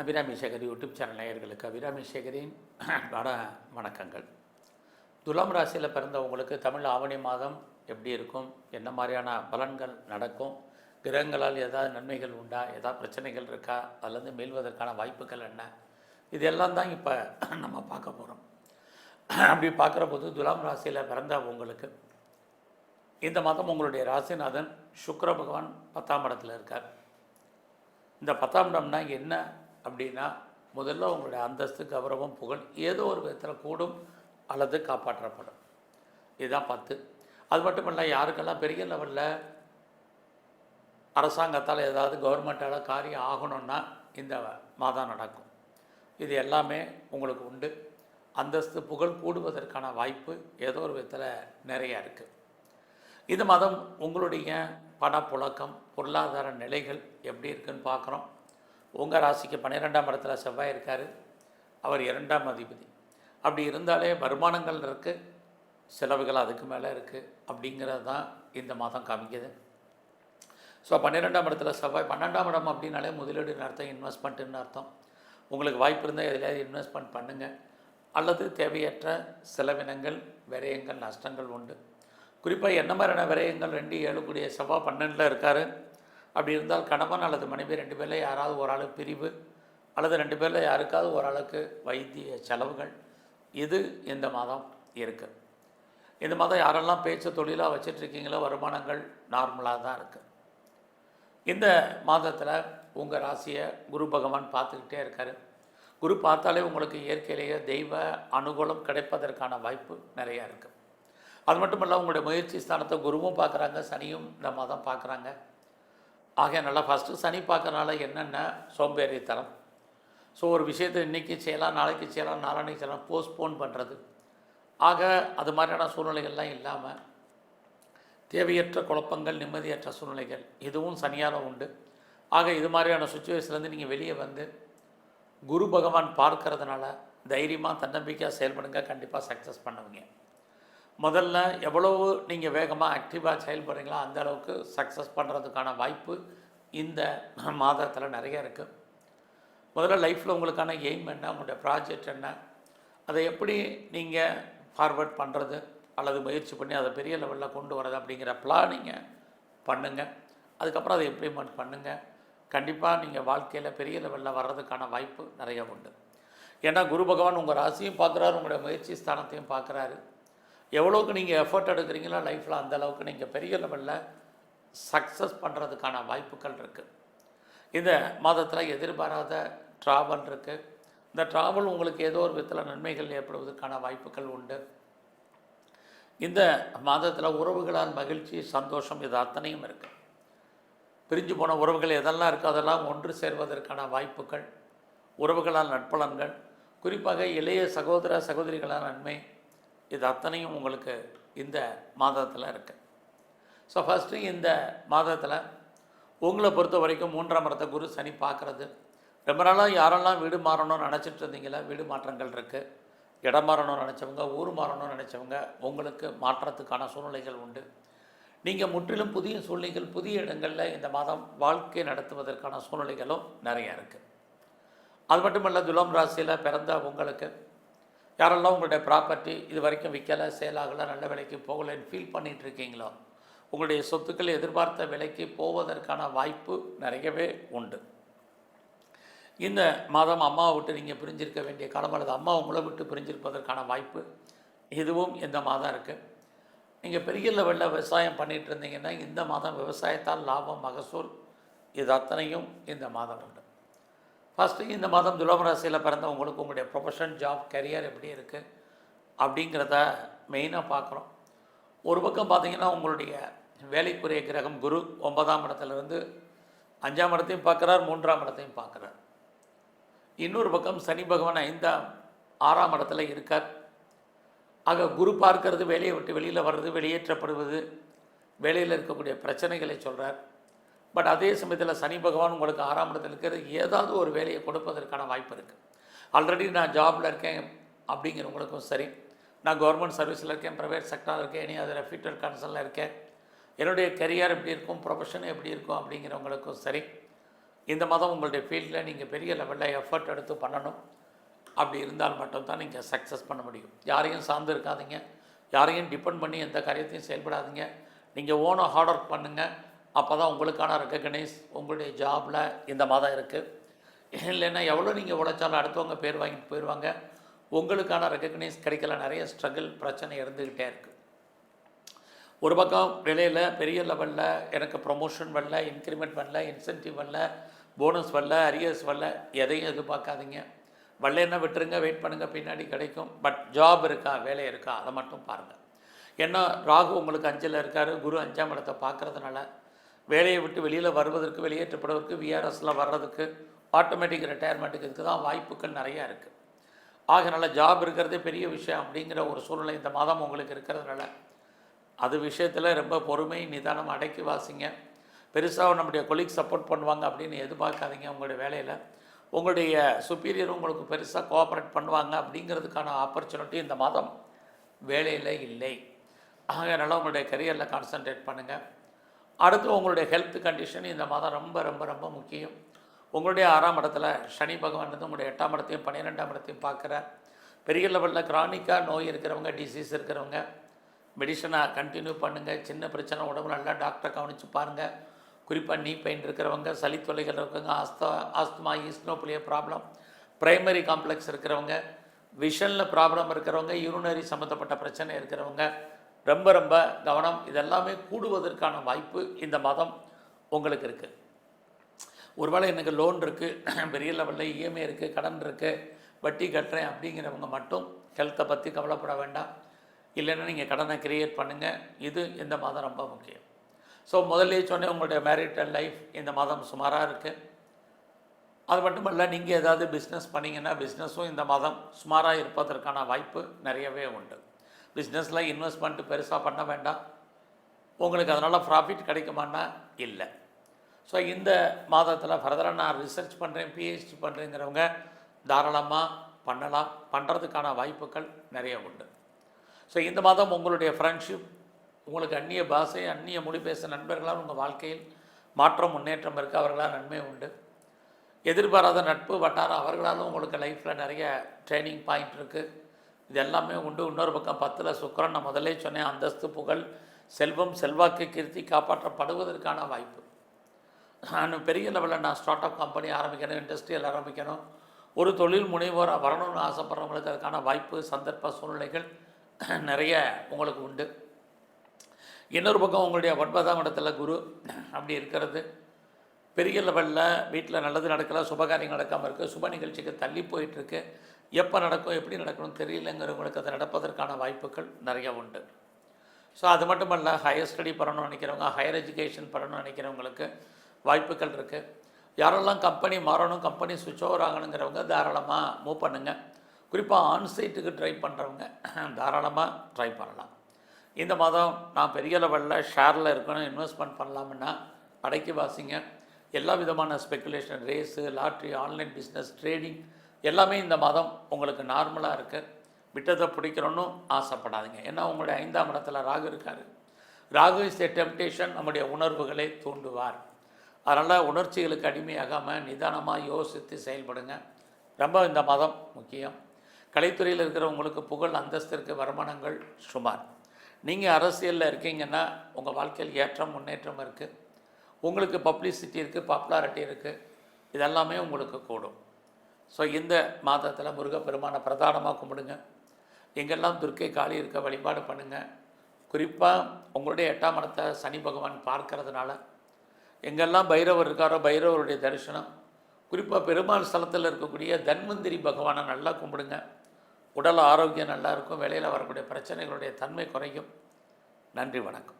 Abirami Sekar YouTube channel நேயர்களுக்கு அபிராமி சேகரின் வட வணக்கங்கள். துலாம் ராசியில் பிறந்தவங்களுக்கு தமிழ் ஆவணி மாதம் எப்படி இருக்கும்? என்ன மாதிரியான பலன்கள் நடக்கும்? கிரகங்களால் ஏதாவது நன்மைகள் உண்டா? ஏதாவது பிரச்சனைகள் இருக்கா? அதுலேருந்து மீள்வதற்கான வாய்ப்புகள் என்ன? இது எல்லாம் தான் இப்போ நம்ம பார்க்க போகிறோம் அப்படி பார்க்குற போது துலாம் ராசியில் பிறந்தவங்களுக்கு இந்த மாதம் உங்களுடைய ராசிநாதன் சுக்கர பகவான் பத்தாம் இடத்துல இருக்கார். இந்த பத்தாம் இடம்னா என்ன? அப்படின்னா முதல்ல உங்களுடைய அந்தஸ்து கௌரவம் புகழ் ஏதோ ஒரு விதத்தில் கூடும் அல்லது காப்பாற்றப்படும். இதுதான் பத்து. அது மட்டும் இல்லை யாருக்கெல்லாம் பெரிய லெவலில் அரசாங்கத்தால் ஏதாவது கவர்மெண்ட்டால் காரியம் ஆகணும்னா இந்த மாதம் நடக்கும். இது எல்லாமே உங்களுக்கு உண்டு. அந்தஸ்து புகழ் கூடுவதற்கான வாய்ப்பு ஏதோ ஒரு விதத்தில் நிறையா இருக்குது இந்த மாதம் உங்களுடைய பணப்புழக்கம் பொருளாதார நிலைகள் எப்படி இருக்குன்னு பார்க்குறோம் உங்கள் ராசிக்கு பன்னிரெண்டாம் இடத்துல செவ்வாய் இருக்கார். அவர் இரண்டாம் அதிபதி. அப்படி இருந்தாலே வருமானங்கள் இருக்குது செலவுகள் அதுக்கு மேலே இருக்குது அப்படிங்கிறது தான் இந்த மாதம் காமிக்குது. ஸோ பன்னிரெண்டாம் இடத்துல செவ்வாய் பன்னெண்டாம் இடம் அப்படின்னாலே முதலீடுன்னு அர்த்தம் இன்வெஸ்ட்மெண்ட்டுன்னு அர்த்தம். உங்களுக்கு வாய்ப்பு இருந்தால் எதுலையாவது இன்வெஸ்ட்மெண்ட் பண்ணுங்கள் அல்லது தேவையற்ற செலவினங்கள் விரயங்கள் நஷ்டங்கள் உண்டு. குறிப்பாக என்ன மாதிரியான விரயங்கள்? ரெண்டு ஏழுக்கூடிய செவ்வாய் பன்னெண்டில் இருக்கார். அப்படி இருந்தால் கணவன் அல்லது மனைவி ரெண்டு பேரில் யாராவது ஓரளவு பிரிவு அல்லது ரெண்டு பேரில் யாருக்காவது ஓரளவுக்கு வைத்திய செலவுகள். இது இந்த மாதம் இருக்குது இந்த மாதம் யாரெல்லாம் பேச்சு தொழிலாக வச்சிட்ருக்கீங்களோ வருமானங்கள் நார்மலாக தான் இருக்குது இந்த மாதத்தில் உங்கள் ராசியை குரு பகவான் பார்த்துக்கிட்டே இருக்கார். குரு பார்த்தாலே உங்களுக்கு இயற்கையிலேயே தெய்வ அனுகூலம் கிடைப்பதற்கான வாய்ப்பு நிறையா இருக்குது அது மட்டும் இல்லை உங்களுடைய முயற்சி ஸ்தானத்தை குருவும் பார்க்குறாங்க சனியும் இந்த மாதம் பார்க்குறாங்க. ஆக நல்லா ஃபஸ்ட்டு சனி பார்க்கறனால என்னென்ன சோம்பேறித்தனம். ஸோ ஒரு விஷயத்தை இன்றைக்கி செய்யலாம் நாளைக்கு செய்யலாம் நாளான்னைக்கு செய்யலாம் போஸ்ட்போன் பண்ணுறது ஆக அது மாதிரியான சூழ்நிலைகள்லாம் இல்லாமல் தேவையற்ற குழப்பங்கள் நிம்மதியற்ற சூழ்நிலைகள் இதுவும் சனியால் உண்டு. ஆக இது மாதிரியான சுச்சுவேஷன்லேருந்து நீங்கள் வெளியே வந்து குரு பகவான் பார்க்கறதுனால தைரியமாக தன்னம்பிக்கையாக செயல்படுங்க கண்டிப்பாக சக்ஸஸ் பண்ணுவீங்க. முதல்ல எவ்வளவு நீங்கள் வேகமாக ஆக்டிவாக செயல்படுறீங்களோ அந்த அளவுக்கு சக்ஸஸ் பண்ணுறதுக்கான வாய்ப்பு இந்த மாதத்தில் நிறைய இருக்குது முதல்ல லைஃப்பில் உங்களுக்கான எய்ம் என்ன? உங்களுடைய ப்ராஜெக்ட் என்ன? அதை எப்படி நீங்கள் ஃபார்வர்ட் பண்ணுறது அல்லது முயற்சி பண்ணி அதை பெரிய லெவலில் கொண்டு வரது அப்படிங்கிற பிளானிங்கை பண்ணுங்கள் அதுக்கப்புறம் அதை இம்ப்ளிமெண்ட் பண்ணுங்கள் கண்டிப்பாக நீங்கள் வாழ்க்கையில் பெரிய லெவலில் வர்றதுக்கான வாய்ப்பு நிறைய உண்டு. ஏன்னா குரு பகவான் உங்கள் ராசியும் பார்க்குறாரு உங்களுடைய முயற்சி ஸ்தானத்தையும் பார்க்குறாரு. எவ்வளோக்கு நீங்கள் எஃபர்ட் எடுக்கிறீங்களோ லைஃப்பில் அந்தளவுக்கு நீங்கள் பெரிய லெவலில் சக்ஸஸ் பண்ணுறதுக்கான வாய்ப்புகள் இருக்குது இந்த மாதத்தில் எதிர்பாராத ட்ராவல் இருக்குது இந்த ட்ராவல் உங்களுக்கு ஏதோ ஒரு விதத்தில் நன்மைகள் ஏற்படுவதற்கான வாய்ப்புகள் உண்டு. இந்த மாதத்தில் உறவுகளால் மகிழ்ச்சி சந்தோஷம் இது அத்தனையும் இருக்குது பிரிஞ்சு போன உறவுகள் எதெல்லாம் இருக்கோ அதெல்லாம் ஒன்று சேர்வதற்கான வாய்ப்புகள் உறவுகளால் நட்பலன்கள் குறிப்பாக இளைய சகோதர சகோதரிகளால் நன்மை இது அத்தனையும் உங்களுக்கு இந்த மாதத்தில் இருக்குது ஸோ ஃபஸ்ட்டு இந்த மாதத்தில் உங்களை பொறுத்த வரைக்கும் மூன்றாம் இடத்தை குரு சனி பார்க்குறது. ரொம்ப நாளாக யாரெல்லாம் வீடு மாறணும்னு நினச்சிட்டு இருந்தீங்களா? வீடு மாற்றங்கள் இருக்குது இடம் மாறணும்னு நினச்சவங்க ஊர் மாறணும்னு நினச்சவங்க உங்களுக்கு மாற்றத்துக்கான சூழ்நிலைகள் உண்டு. நீங்கள் முற்றிலும் புதிய சூழ்நிலைகள் புதிய இடங்களில் இந்த மாதம் வாழ்க்கை நடத்துவதற்கான சூழ்நிலைகளும் நிறையா இருக்குது அது மட்டும் இல்லை துலாம் ராசியில் பிறந்த உங்களுக்கு யாரெல்லாம் உங்களுடைய ப்ராப்பர்ட்டி இது வரைக்கும் விற்கலை சேலாகலை நல்ல விலைக்கு போகலைன்னு ஃபீல் பண்ணிகிட்டு இருக்கீங்களோ உங்களுடைய சொத்துக்கள் எதிர்பார்த்த விலைக்கு போவதற்கான வாய்ப்பு நிறையவே உண்டு. இந்த மாதம் அம்மாவை விட்டு நீங்கள் பிரிஞ்சிருக்க வேண்டிய காலம் அல்லது அம்மா உங்களை விட்டு பிரிஞ்சிருப்பதற்கான வாய்ப்பு இதுவும் இந்த மாதம் இருக்குது நீங்கள் பெரிய லெவலில் விவசாயம் பண்ணிகிட்டு இருந்தீங்கன்னா இந்த மாதம் விவசாயத்தால் லாபம் மகசூல் இது அத்தனையும் இந்த மாதம் உண்டு. ஃபஸ்ட்டு இந்த மாதம் துலாம் ராசியில் பிறந்தவங்களுக்கு உங்களுடைய ப்ரொஃபஷன் ஜாப் கரியர் எப்படி இருக்குது அப்படிங்கிறத மெயினாக பார்க்குறோம். ஒரு பக்கம் பார்த்திங்கன்னா உங்களுடைய வேலைக்குரிய கிரகம் குரு ஒன்பதாம் இடத்துலேருந்து அஞ்சாம் இடத்தையும் பார்க்குறார் மூன்றாம் இடத்தையும் பார்க்குறார். இன்னொரு பக்கம் சனி பகவான் ஐந்தாம் ஆறாம் இடத்துல இருக்கார். ஆக குரு பார்க்கறது வேலையை விட்டு வெளியில் வர்றது வெளியேற்றப்படுவது வேலையில் இருக்கக்கூடிய பிரச்சனைகளை சொல்கிறார் பட் அதே சமயத்தில் சனி பகவான் உங்களுக்கு ஆறாம் இடத்துல இருக்கிறது ஏதாவது ஒரு வேலையை கொடுப்பதற்கான வாய்ப்பு இருக்குது ஆல்ரெடி நான் ஜாபில் இருக்கேன் அப்படிங்கிறவங்களுக்கும் சரி. நான் கவர்மெண்ட் சர்வீஸில் இருக்கேன் ப்ரைவேட் செக்டரில் இருக்கேன் இனி அதில் ஃபியூச்சர் கன்சலில் இருக்கேன். என்னுடைய கரியர் எப்படி இருக்கும் ப்ரொஃபஷன் எப்படி இருக்கும் அப்படிங்கிறவங்களுக்கும் சரி. இந்த மாதம் உங்களுடைய ஃபீல்டில் நீங்கள் பெரிய லெவலில் எஃபர்ட் எடுத்து பண்ணணும். அப்படி இருந்தால் மட்டும்தான் நீங்கள் சக்ஸஸ் பண்ண முடியும். யாரையும் சார்ந்து இருக்காதீங்க. யாரையும் டிபெண்ட் பண்ணி எந்த காரியத்தையும் செயல்படாதீங்க. நீங்கள் ஓனாக ஹார்ட் ஒர்க் பண்ணுங்கள் அப்போ தான் உங்களுக்கான ரெக்கக்னைஸ் உங்களுடைய ஜாபில் இந்த மாதம் இருக்குது இல்லைன்னா எவ்வளோ நீங்கள் உழைச்சாலும் அடுத்தவங்க பேர் வாங்கிட்டு போயிடுவாங்க உங்களுக்கான ரெக்கக்னைஸ் கிடைக்கல நிறைய ஸ்ட்ரகிள் பிரச்சனை இருந்துக்கிட்டே இருக்குது ஒரு பக்கம் விலையில் பெரிய லெவலில் எனக்கு ப்ரொமோஷன் வரல இன்க்ரிமெண்ட் வரல இன்சென்டிவ் வரல போனஸ் வரல அரியர்ஸ் வரல எதையும் எதிர்பார்க்காதீங்க. வரலன்னா விட்டுருங்க வெயிட் பண்ணுங்கள் பின்னாடி கிடைக்கும். பட் ஜாப் இருக்கா வேலை இருக்கா அதை மட்டும் பாருங்கள் ஏன்னா ராகு உங்களுக்கு அஞ்சில் இருக்கார் குரு அஞ்சாம் இடத்தை பார்க்கறதுனால வேலையை விட்டு வெளியில் வருவதற்கு வெளியேற்றப்படுவதற்கு விஆர்எஸில் வர்றதுக்கு ஆட்டோமேட்டிக் ரிட்டையர்மெண்ட்டுக்கு இதுக்கு தான் வாய்ப்புகள் நிறையா இருக்குது ஆகனால ஜாப் இருக்கிறதே பெரிய விஷயம் அப்படிங்கிற ஒரு சூழ்நிலை இந்த மாதம் உங்களுக்கு இருக்கிறதுனால. அது விஷயத்தில் ரொம்ப பொறுமை நிதானம் அடக்கி வாசிங்க. பெருசாக நம்முடைய கொலீக் சப்போர்ட் பண்ணுவாங்க அப்படின்னு எதிர்பார்க்காதீங்க உங்களுடைய வேலையில். உங்களுடைய சுப்பீரியர் உங்களுக்கு பெருசாக கோஆப்ரேட் பண்ணுவாங்க அப்படிங்கிறதுக்கான ஆப்பர்ச்சுனிட்டி இந்த மாதம் வேலையில் இல்லை. ஆக நல்லா உங்களுடைய கரியரில் கான்சன்ட்ரேட் பண்ணுங்கள் அடுத்து உங்களுடைய ஹெல்த் கண்டிஷன் இந்த மாதம் ரொம்ப ரொம்ப ரொம்ப முக்கியம். உங்களுடைய ஆறாம் இடத்துல சனி பகவான் வந்து உங்களுடைய எட்டாம் இடத்தையும் பன்னிரெண்டாம் இடத்தையும் பார்க்குற. பெரிய லெவலில் கிரானிக்காக நோய் இருக்கிறவங்க டிசீஸ் இருக்கிறவங்க மெடிசனை கண்டினியூ பண்ணுங்கள் சின்ன பிரச்சனை உடம்பு நல்லா டாக்டரை கவனித்து பாருங்கள் குறிப்பாக நீ பெயின் இருக்கிறவங்க சளி தொல்லைகள் இருக்கிறவங்க Aastha asthma eosinophilia problem primary complex இருக்கிறவங்க விஷனில் ப்ராப்ளம் இருக்கிறவங்க யூரினரி சம்மந்தப்பட்ட பிரச்சனை இருக்கிறவங்க ரொம்ப ரொம்ப கவனம். இதெல்லாமே கூடுவதற்கான வாய்ப்பு இந்த மாதம் உங்களுக்கு இருக்குது ஒருவேளை எனக்கு லோன் இருக்குது பெரிய லெவலில் இஎம்ஐ இருக்குது கடன் இருக்குது வட்டி கட்டுறேன் அப்படிங்கிறவங்க மட்டும் ஹெல்த்தை பற்றி கவலைப்பட வேண்டாம். இல்லைன்னா நீங்கள் கடனை கிரியேட் பண்ணுங்கள் இது இந்த மாதம் ரொம்ப முக்கியம். ஸோ முதல்ல சொன்னேன் உங்களுடைய மேரிட்டல் லைஃப் இந்த மாதம் சுமாராக இருக்குது அது மட்டும் இல்லை நீங்கள் ஏதாவது பிஸ்னஸ் பண்ணிங்கன்னா பிஸ்னஸும் இந்த மாதம் சுமாராக இருப்பதற்கான வாய்ப்பு நிறையவே உண்டு. பிஸ்னஸில் இன்வெஸ்ட்மெண்ட் பெருசாக பண்ண வேண்டாம். உங்களுக்கு அதனால் ப்ராஃபிட் கிடைக்குமான்னா இல்லை. ஸோ இந்த மாதத்தில் ஃபர்தராக நான் ரிசர்ச் பண்ணுறேன் பிஹெச்டி பண்ணுறேங்கிறவங்க தாராளமாக பண்ணலாம். பண்ணுறதுக்கான வாய்ப்புகள் நிறைய உண்டு. ஸோ இந்த மாதம் உங்களுடைய ஃப்ரெண்ட்ஷிப் உங்களுக்கு அந்நிய பாஷை அந்நிய மொழி பேச நண்பர்களால் உங்கள் வாழ்க்கையில் மாற்றம் முன்னேற்றம் இருக்குது அவர்களால் நன்மை உண்டு. எதிர்பாராத நட்பு வட்டாரம் அவர்களாலும் உங்களுக்கு லைஃப்பில் நிறைய ட்ரைனிங் பாயிண்ட் இருக்குது இது எல்லாமே உண்டு. இன்னொரு பக்கம் பத்தில் சுக்கரன் நான் முதலே சொன்னேன் அந்தஸ்து புகழ் செல்வம் செல்வாக்கு கீர்த்தி காப்பாற்றப்படுவதற்கான வாய்ப்பு. நான் பெரிய லெவலில் நான் ஸ்டார்ட் அப் கம்பெனி ஆரம்பிக்கணும் இண்டஸ்ட்ரியல் ஆரம்பிக்கணும். ஒரு தொழில் முனைவோராக வரணும்னு ஆசைப்படுறவங்களுக்கு அதுக்கான வாய்ப்பு சந்தர்ப்ப சூழ்நிலைகள் நிறைய உங்களுக்கு உண்டு. இன்னொரு பக்கம் உங்களுடைய ஒன்பதாம் இடத்துல குரு அப்படி இருக்கிறது. பெரிய லெவலில் வீட்டில் நல்லது நடக்கல சுபகாரியம் நடக்காமல் இருக்குது சுப நிகழ்ச்சிக்கு தள்ளி போயிட்டுருக்கு எப்போ நடக்கும் எப்படி நடக்கணும் தெரியலங்கிறவங்களுக்கு அது நடப்பதற்கான வாய்ப்புகள் நிறைய உண்டு. ஸோ அது மட்டும் இல்லை ஹையர் ஸ்டடி பண்ணணும்னு நினைக்கிறவங்க ஹையர் எஜுகேஷன் பண்ணணும்னு நினைக்கிறவங்களுக்கு வாய்ப்புகள் இருக்குது யாரெல்லாம் கம்பெனி மாறணும் கம்பெனி சுவிட்ச் ஓவர் ஆகணுங்கிறவங்க தாராளமாக மூவ் பண்ணுங்கள் குறிப்பாக ஆன்சைட்டுக்கு ட்ரை பண்ணுறவங்க தாராளமாக ட்ரை பண்ணலாம். இந்த மாதம் நான் பெரிய லெவலில் ஷேரில் இருக்கணும் இன்வெஸ்ட்மெண்ட் பண்ணலாம்னா அடைக்கி வாசிங்க. எல்லா விதமான speculation race lottery online business trading எல்லாமே இந்த மாதம் உங்களுக்கு நார்மலாக இருக்குது விட்டதை பிடிக்கணும்னு ஆசைப்படாதீங்க. ஏன்னா உங்களுடைய ஐந்தாம் இடத்துல ராகு இருக்கார். ராகு இஸ் எ டெம்டேஷன் நம்முடைய உணர்வுகளை தூண்டுவார். அதனால் உணர்ச்சிகளுக்கு அடிமையாகாமல் நிதானமாக யோசித்து செயல்படுங்க. ரொம்ப இந்த மாதம் முக்கியம். கலைத்துறையில் இருக்கிறவங்களுக்கு புகழ் அந்தஸ்திற்கு வருமானங்கள் சுமார். நீங்கள் அரசியலில் இருக்கீங்கன்னா உங்கள் வாழ்க்கையில் ஏற்றம் முன்னேற்றம் இருக்குது உங்களுக்கு பப்ளிசிட்டி இருக்குது பாப்புலாரிட்டி இருக்குது இதெல்லாமே உங்களுக்கு கூடும். ஸோ இந்த மாதத்தில் முருகப்பெருமானை பிரதானமாக கும்பிடுங்க. எங்கெல்லாம் துர்க்கை காளி இருக்க வழிபாடு பண்ணுங்கள் குறிப்பாக உங்களுடைய எட்டாம் இடத்தை சனி பகவான் பார்க்கறதுனால எங்கெல்லாம் பைரவர் இருக்காரோ பைரவருடைய தரிசனம் குறிப்பாக பெருமாள் ஸ்தலத்தில் இருக்கக்கூடிய தன்வந்திரி பகவானை நல்லா கும்பிடுங்க. உடல் ஆரோக்கியம் நல்லா இருக்கும். வேலையில் வரக்கூடிய பிரச்சனைகளுடைய தன்மை குறையும். நன்றி வணக்கம்.